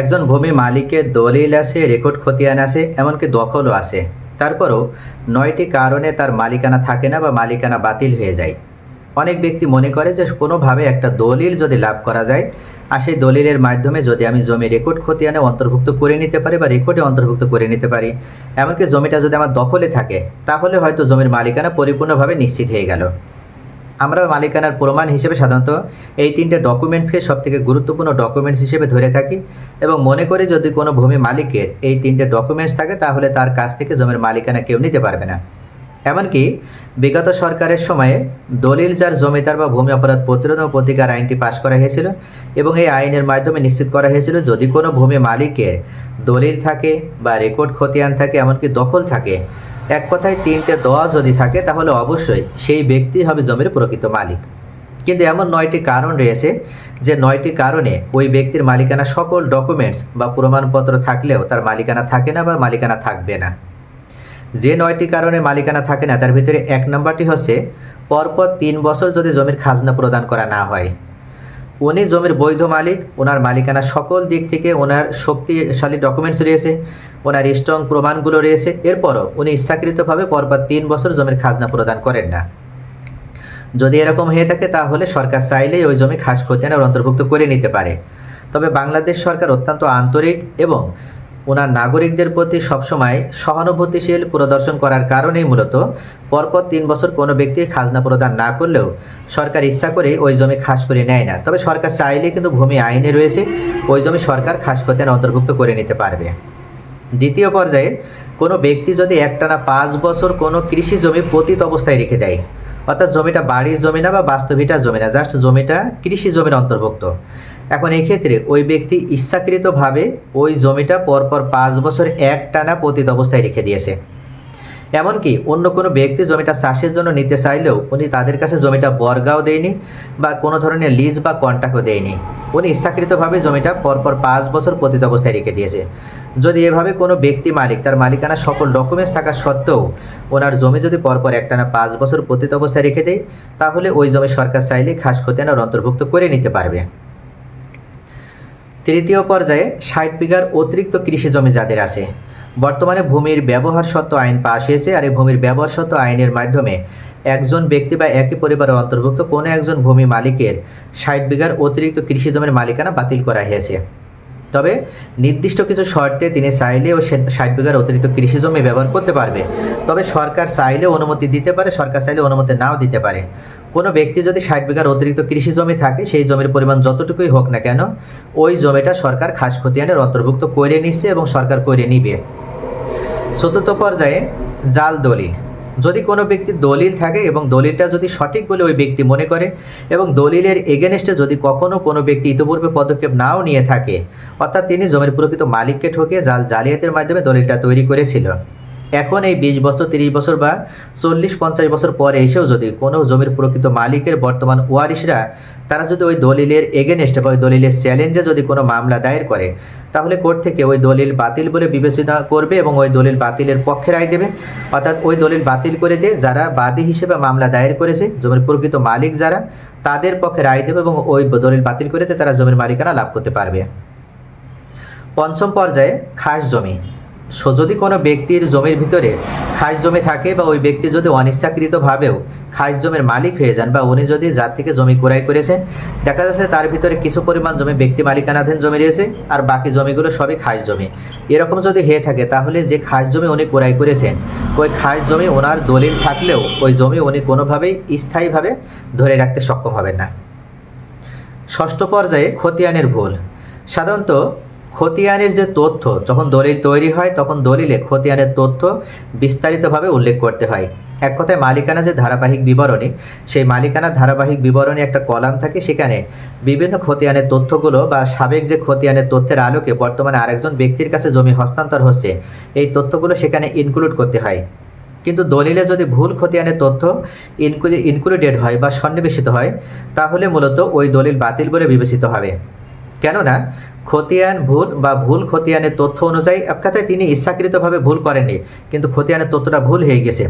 একজন ভূমি মালিকের দলিল আছে, রেকর্ড খতিয়ান আছে, এমনকি দখলও আছে। তারপরও নয়টি কারণে তার মালিকানা থাকে না বা মালিকানা বাতিল হয়ে যায়। অনেক ব্যক্তি মনে করে যে কোনোভাবে একটা দলিল যদি লাভ করা যায়, আর সেই দলিলের মাধ্যমে যদি আমি জমি রেকর্ড খতিয়ানে অন্তর্ভুক্ত করে নিতে পারি বা রেকর্ডে অন্তর্ভুক্ত করে নিতে পারি, এমনকি জমিটা যদি আমার দখলে থাকে, তাহলে হয়তো জমির মালিকানা পরিপূর্ণভাবে নিশ্চিত হয়ে গেল। আমরা মালিকানার প্রমাণ হিসেবে সাধারণত এই তিনটে ডকুমেন্টসকে সবথেকে গুরুত্বপূর্ণ ডকুমেন্টস হিসেবে ধরে থাকি এবং মনে করি যদি কোনো ভূমি মালিকের এই তিনটে ডকুমেন্টস থাকে, তাহলে তার কাছ থেকে জমির মালিকানা কেউ নিতে পারবে না। এমনকি বিগত সরকারের সময়ে দলিল যার জমিদার বা ভূমি অপরাধ প্রতিরোধ ও প্রতিকার আইনটি পাশ করা হয়েছিল এবং এই আইনের মাধ্যমে নিশ্চিত করা হয়েছিল, যদি কোনো ভূমি মালিকের দলিল থাকে বা রেকর্ড খতিয়ান থাকে, এমনকি দখল থাকে এক কথায় তিনটে দোয়া যদি থাকে, তাহলে অবশ্যই সেই ব্যক্তি হবে জমির প্রকৃত মালিক। কিন্তু এমন নয়টি কারণ রয়েছে যে নয়টি কারণে ওই ব্যক্তির মালিকানা সকল ডকুমেন্টস বা প্রমাণপত্র থাকলেও তার মালিকানা থাকে না বা মালিকানা থাকবে না। যে নয়টি কারণে মালিকানা থাকে না, তার ভিতরে এক নম্বরটি হচ্ছে, পরপর তিন বছর যদি জমির খাজনা প্রদান করা না হয়। উনি জমির বৈধ মালিক, ওনার মালিকানা সকল দিক থেকে ওনার শক্তিশালী ডকুমেন্টস রয়েছে, ওনার স্ট্রং প্রমাণগুলো রয়েছে, এরপরও উনি ইচ্ছাকৃতভাবে পরপর তিন বছর জমির খাজনা প্রদান করেন না। যদি এরকম হয়ে থাকে তাহলে সরকার চাইলেই ওই জমি খাস খতিয়ানের অন্তর্ভুক্ত করে নিতে পারে। তবে বাংলাদেশ সরকার অত্যন্ত আন্তরিক এবং ওনার নাগরিকদের প্রতি সবসময় সহানুভূতিশীল প্রদর্শন করার কারণেই মূলত পরপর তিন বছর কোনো ব্যক্তি খাজনা প্রদান না করলেও সরকার ইচ্ছা করে ওই জমি খাস করে নেয় না। তবে সরকার চাইলে কিন্তু ভূমি আইনে রয়েছে, ওই জমি সরকার খাস খতিয়ান অন্তর্ভুক্ত করে নিতে পারবে। দ্বিতীয় পর্যায়ে কোনো ব্যক্তি যদি একটানা পাঁচ বছর কোনো কৃষি জমি পতিত অবস্থায় রেখে দেয় অর্থাৎ জমিটা বাড়ির জমি না বা বাস্তবিটার জমি না জাস্ট জমিটা কৃষি জমির অন্তর্ভুক্ত। এখন এই ক্ষেত্রে ওই ব্যক্তি ইচ্ছাকৃতভাবে ওই জমিটা পরপর পাঁচ বছর এক টানা পতিত অবস্থায় রেখে দিয়েছে। এমনকি অন্য কোনো ব্যক্তি জমিটা চাষের জন্য নিতে চাইলেও উনি তাদের কাছে জমিটা বর্গাও দেয়নি বা কোনো ধরনের লিজ বা কন্ট্রাক্টও দেয়নি। উনি ইচ্ছাকৃতভাবে জমিটা পরপর পাঁচ বছর পতিত অবস্থায় রেখে দিয়েছে। যদি এভাবে কোনো ব্যক্তি মালিক, তার মালিকানা সকল ডকুমেন্টস থাকা সত্ত্বেও ওনার জমি যদি পরপর একটানা পাঁচ বছর পতিত অবস্থায় রেখে দেয়, তাহলে ওই জমি সরকার চাইলে খাস খতিয়ানের অন্তর্ভুক্ত করে নিতে পারবে। তৃতীয় পর্যায়ে ষাট বিঘার অতিরিক্ত কৃষি জমি যাদের আছে বর্তমানে ভূমির ব্যবহার সত্ত্ব আইন পাশ হয়েছে আর এই ভূমির ব্যবহার সত্ত্ব আইনের মাধ্যমে একজন ব্যক্তি বা একই পরিবারের অন্তর্ভুক্ত কোনো একজন ভূমি মালিকের ষাট বিঘার অতিরিক্ত কৃষি জমির মালিকানা বাতিল করা হয়েছে। তবে নির্দিষ্ট কিছু শর্তে তিনি চাইলেও ষাট বিঘার অতিরিক্ত কৃষি জমি ব্যবহার করতে পারবে। তবে সরকার চাইলে অনুমতি দিতে পারে, সরকার চাইলে অনুমতি নাও দিতে পারে। কোনো ব্যক্তি যদি ষাট বিঘার অতিরিক্ত কৃষি জমি থাকে, সেই জমির পরিমাণ যতটুকুই হোক না কেন, ওই জমিটা সরকার খাস খতিয়ানের অন্তর্ভুক্ত করে নিচ্ছে এবং সরকার করে নিবে। চতুর্থ পর্যায়ে জাল দলিল। যদি কোনো ব্যক্তির দলিল থাকে এবং দলিলটা যদি সঠিক বলে ওই ব্যক্তি মনে করে এবং দলিলের এগেনস্টে যদি কখনও কোনো ব্যক্তি ইতিপূর্বে পদক্ষেপ নাও নিয়ে থাকে, অর্থাৎ তিনি জমির প্রকৃত মালিককে ঠকে জাল জালিয়াতের মাধ্যমে দলিলটা তৈরি করেছিল। এখন এই বিশ বছর, তিরিশ বছর বা চল্লিশ, পঞ্চাশ বছর পরে এসেও যদি কোনো জমির প্রকৃত মালিকের বর্তমান ওয়ারিশরা, তারা যদি ওই দলিলের এগেনস্টে বা ওই দলিলের চ্যালেঞ্জে যদি কোনো মামলা দায়ের করে তাহলে কোর্ট থেকে ওই দলিল বাতিল বলে বিবেচনা করবে এবং ওই দলিল বাতিলের পক্ষে রায় দেবে। অর্থাৎ ওই দলিল বাতিল করে দিয়ে যারা বাদী হিসেবে মামলা দায়ের করেছে, জমির প্রকৃত মালিক যারা, তাদের পক্ষে রায় দেবে এবং ওই দলিল বাতিল করে দিয়ে তারা জমির মালিকানা লাভ করতে পারবে। পঞ্চম পর্যায়ে খাস জমি। যদি কোনো ব্যক্তির জমির ভিতরে খাস জমি থাকে বা ওই ব্যক্তি যদি অনিচ্ছাকৃতভাবেও খাস জমির মালিক হয়ে যান বা উনি যদি যার থেকে জমি ক্রয় করেছেন, দেখা যাচ্ছে তার ভিতরে কিছু পরিমাণ জমি ব্যক্তি মালিকানাধীন জমি রয়েছে আর বাকি জমিগুলো সবই খাস জমি। এরকম যদি হয়ে থাকে, তাহলে যে খাস জমি উনি ক্রয় করেছেন, ওই খাস জমি ওনার দলিল থাকলেও ওই জমি উনি কোনোভাবেই স্থায়ীভাবে ধরে রাখতে সক্ষম হবেন না। ষষ্ঠ পর্যায়ে খতিয়ানের ভুল। সাধারণত খতিয়ানের যে তথ্য, যখন দলিল তৈরি হয়, তখন দলিলে খতিয়ানের তথ্য বিস্তারিতভাবে উল্লেখ করতে হয়। এক কথায় মালিকানা যে ধারাবাহিক বিবরণী, সেই মালিকানার ধারাবাহিক বিবরণী একটা কলাম থাকে, সেখানে বিভিন্ন খতিয়ানের তথ্যগুলো বা সাবেক যে খতিয়ানের তথ্যের আলোকে বর্তমানে আরেকজন ব্যক্তির কাছে জমি হস্তান্তর হচ্ছে, এই তথ্যগুলো সেখানে ইনক্লুড করতে হয়। কিন্তু দলিলে যদি ভুল খতিয়ানের তথ্য ইনক্লু ইনক্লুডেড হয় বা সন্নিবেশিত হয়, তাহলে মূলত ওই দলিল বাতিল বলে বিবেচিত হবে। কেননা খতিয়ান ভুল বা ভুল খতিয়ানের তথ্য অনুযায়ী এক কথায় তিনি ইচ্ছাকৃতভাবে ভুল করেননি, কিন্তু খতিয়ানের তথ্যটা ভুল হয়ে গেছে।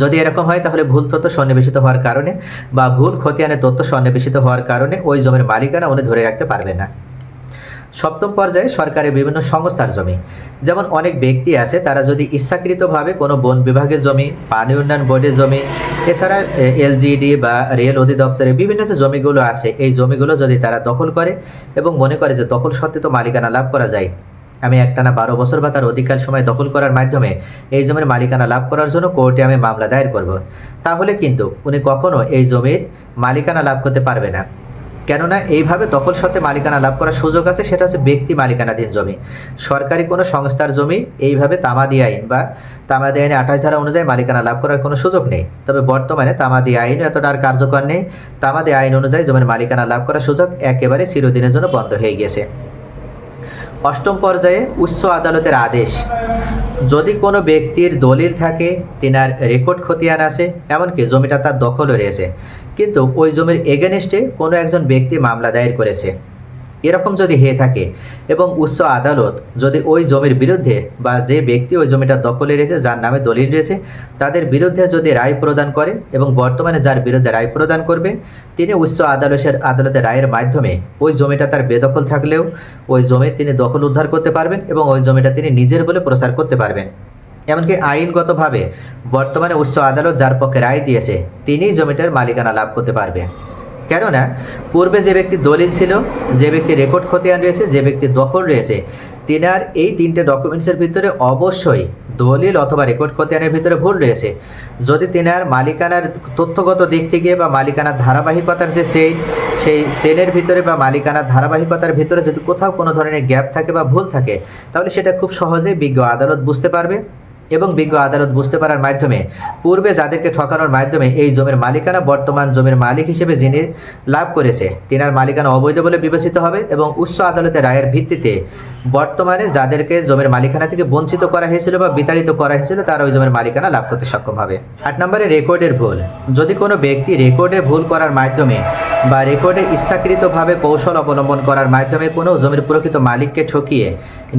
যদি এরকম হয়, তাহলে ভুল তথ্য সন্নিবেশিত হওয়ার কারণে বা ভুল খতিয়ানের তথ্য সন্নিবেশিত হওয়ার কারণে ওই জমির মালিকানা উনি ধরে রাখতে পারবে না। সপ্তম পর্যায়ে সরকারের বিভিন্ন সংস্থার জমি। যেমন অনেক ব্যক্তি আছে, তারা যদি ইচ্ছাকৃতভাবে কোনো বন বিভাগের জমি, পানি উন্নয়ন বোর্ডের জমি, এছাড়া এলজিডি বা রেল অধিদপ্তরে বিভিন্ন যে জমিগুলো আছে, এই জমিগুলো যদি তারা দখল করে এবং মনে করে যে দখল সত্ত্বে তো মালিকানা লাভ করা যায়। আমি একটানা বারো বছর বা তার অধিকার সময় দখল করার মাধ্যমে এই জমির মালিকানা লাভ করার জন্য কোর্টে আমি মামলা দায়ের করব। তাহলে কিন্তু উনি কখনো এই জমির মালিকানা লাভ করতে পারবে না। কেননা এইভাবে দখল সত্ত্বে মালিকানা লাভ করার সুযোগ আছে, সেটা হচ্ছে ব্যক্তি মালিকানাধীন জমি। সরকারি কোনো সংস্থার জমি এইভাবে তামাদি আইন বা তামাদি আইনে আঠাশ ধারা অনুযায়ী মালিকানা লাভ করার কোনো সুযোগ নেই। তবে বর্তমানে তামাদি আইনও এতটা আর কার্যকর নেই। তামাদি আইন অনুযায়ী জমির মালিকানা লাভ করার সুযোগ একেবারে চিরদিনের জন্য বন্ধ হয়ে গিয়েছে। অষ্টম পর্যায়ে উচ্চ আদালতের আদেশ। যদি কোনো ব্যক্তির দলিল থাকে, তিনার রেকর্ড খতিয়ান আছে, এমনকি জমিটা তার দখলও রয়েছে। কিন্তু ওই জমির এগেনস্টে কোনো একজন ব্যক্তি মামলা দায়ের করেছে। এরকম যদি হয়ে থাকে এবং উচ্চ আদালত যদি ওই জমির বিরুদ্ধে বা যে ব্যক্তি ওই জমিটা দখলে রয়েছে যার নামে দলিল রয়েছে, তাদের বিরুদ্ধে যদি রায় প্রদান করে এবং বর্তমানে যার বিরুদ্ধে রায় প্রদান করবে, তিনি উচ্চ আদালতের আদালতের রায়ের মাধ্যমে ওই জমিটা তার বেদখল থাকলেও ওই জমি তিনি দখল উদ্ধার করতে পারবেন এবং ওই জমিটা তিনি নিজের বলে প্রচার করতে পারবেন। এমনকি আইনগতভাবে বর্তমানে উচ্চ আদালত যার পক্ষে রায় দিয়েছে, তিনিই জমিটার মালিকানা লাভ করতে পারবে। কেননা পূর্বে যে ব্যক্তি দলিল ছিল, যে ব্যক্তি রেকর্ড খতিয়ান রয়েছে, যে ব্যক্তি দখল রয়েছে, তিনার এই তিনটে ডকুমেন্টসের ভিতরে অবশ্যই দলিল অথবা রেকর্ড খতিয়ানের ভিতরে ভুল রয়েছে। যদি তিনার মালিকানার তথ্যগত দিক থেকে বা মালিকানার ধারাবাহিকতার যে সেই সেই সেনের ভিতরে বা মালিকানার ধারাবাহিকতার ভিতরে যদি কোথাও কোনো ধরনের গ্যাপ থাকে বা ভুল থাকে, তাহলে সেটা খুব সহজেই বিজ্ঞ আদালত বুঝতে পারবে। এবং বিজ্ঞ আদালত বুঝতে পারার মাধ্যমে, পূর্বে যাদেরকে ঠকানোর মাধ্যমে এই জমির মালিকানা বর্তমান জমির মালিক হিসেবে যিনি লাভ করেছে, তিনার মালিকানা অবৈধ বলে বিবেচিত হবে এবং উচ্চ আদালতের রায়ের ভিত্তিতে বর্তমানে যাদেরকে জমির মালিকানা থেকে বঞ্চিত করা হয়েছিল বা বিতাড়িত করা হয়েছিল, তারা ওই জমির মালিকানা লাভ করতে সক্ষম হবে। আট নম্বরে, রেকর্ডের ভুল। যদি কোনো ব্যক্তি রেকর্ডে ভুল করার মাধ্যমে বা রেকর্ডে ইচ্ছাকৃতভাবে কৌশল অবলম্বন করার মাধ্যমে কোনো জমির প্রকৃত মালিককে ঠকিয়ে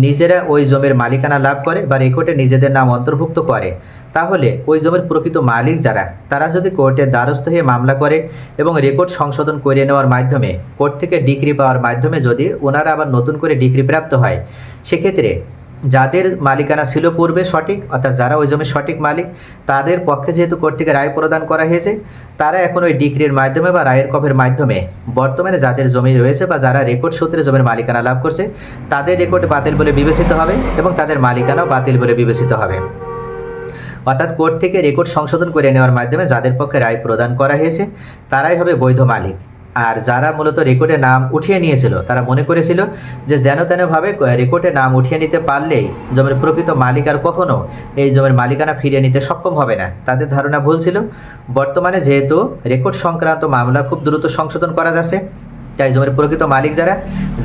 নিজেরা ওই জমির মালিকানা লাভ করে বা রেকর্ডে নিজেদের নাম অন্তর্ভুক্ত করে। তাহলে ওই জমির প্রকৃত মালিক যারা, তারা যদি কোর্টের দ্বারস্থ হয়ে মামলা করে এবং রেকর্ড সংশোধন করে নেওয়ার মাধ্যমে, কোর্ট থেকে ডিগ্রি পাওয়ার মাধ্যমে যদি ওনারা আবার নতুন করে ডিগ্রি প্রাপ্ত হয়, সেক্ষেত্রে যাদের মালিকানা ছিল পূর্বে সঠিক, অর্থাৎ যারা ওই জমির সঠিক মালিক, তাদের পক্ষে যেহেতু কোর্ট থেকে রায় প্রদান করা হয়েছে, তারা এখন ওই ডিগ্রির মাধ্যমে বা রায়ের কপের মাধ্যমে বর্তমানে যাদের জমি রয়েছে বা যারা রেকর্ড সূত্রে জমির মালিকানা লাভ করছে, তাদের রেকর্ড বাতিল বলে বিবেচিত হবে এবং তাদের মালিকানাও বাতিল বলে বিবেচিত হবে। অর্থাৎ কোর্ট থেকে রেকর্ড সংশোধন করে নেওয়ার মাধ্যমে যাদের পক্ষে রায় প্রদান করা হয়েছে, তারাই হবে বৈধ মালিক। আর যারা মূলত রেকর্ডে নাম উঠিয়ে নিয়েছিল, তারা মনে করেছিল যে যেন তেনভাবে রেকর্ডে নাম উঠিয়ে নিতে পারলেই জমির প্রকৃত মালিক আর কখনও এই জমির মালিকানা ফিরিয়ে নিতে সক্ষম হবে না। তাদের ধারণা ভুল ছিল। বর্তমানে যেহেতু রেকর্ড সংক্রান্ত মামলা খুব দ্রুত সংশোধন করা যাচ্ছে। তাই জমির প্রকৃত মালিক যারা,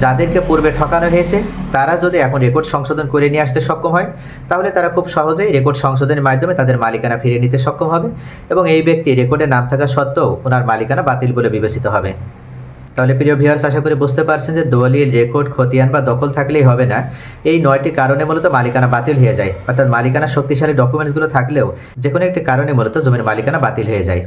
যাদেরকে পূর্বে ঠকানো হয়েছে, তারা যদি এখন রেকর্ড সংশোধন করে নিয়ে আসতে সক্ষম হয়, তাহলে তারা খুব সহজেই রেকর্ড সংশোধনের মাধ্যমে তাদের মালিকানা ফিরিয়ে নিতে সক্ষম হবে এবং এই ব্যক্তি রেকর্ডে নাম থাকা সত্ত্বেও ওনার মালিকানা বাতিল বলে বিবেচিত হবে। তাহলে প্রিয় ভিউয়ার্স আশা করি বুঝতে পারছেন যে দলিল রেকর্ড খতিয়ান বা দখল থাকলেই হবে না। এই নয়টি কারণে মূলত মালিকানা বাতিল হয়ে যায়। অর্থাৎ মালিকানা শক্তিশালী ডকুমেন্টসগুলো থাকলেও যে কোনো একটি কারণে মূলত জমির মালিকানা বাতিল হয়ে যায়।